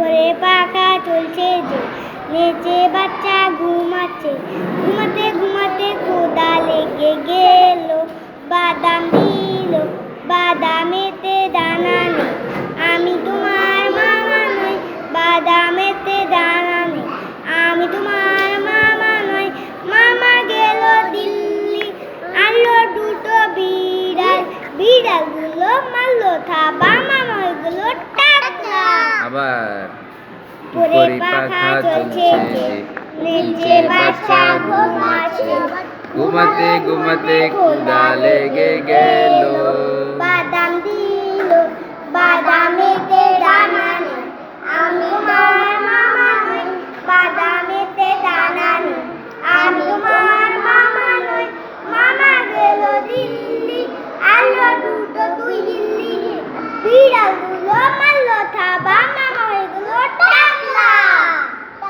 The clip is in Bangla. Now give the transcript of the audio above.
উপরে পাখা চলছে যে, নেচে বাচ্চা ঘুমাচ্ছে। ঘুমাতে ঘুমাতে খোদা লেগে গেল, বাদাম দিল, বাদামেতে দানা নেই। আমি তোমার মামা নই, বাদামেতে দানা নেই। আমি তোমার মামা নই, মামা গেল দিল্লি, আনলো দুটো বিড়াল। বিড়ালগুলো মারলো থাবা আবার উপরে পাখা চলছে নিচে বাচ্চা ঘুমাচ্ছে। ঘুমাতে ঘুমাতে ক্ষুধা লেগে গেল। বাদাম দিল বাদামেতে বিড়াল দুলো মাল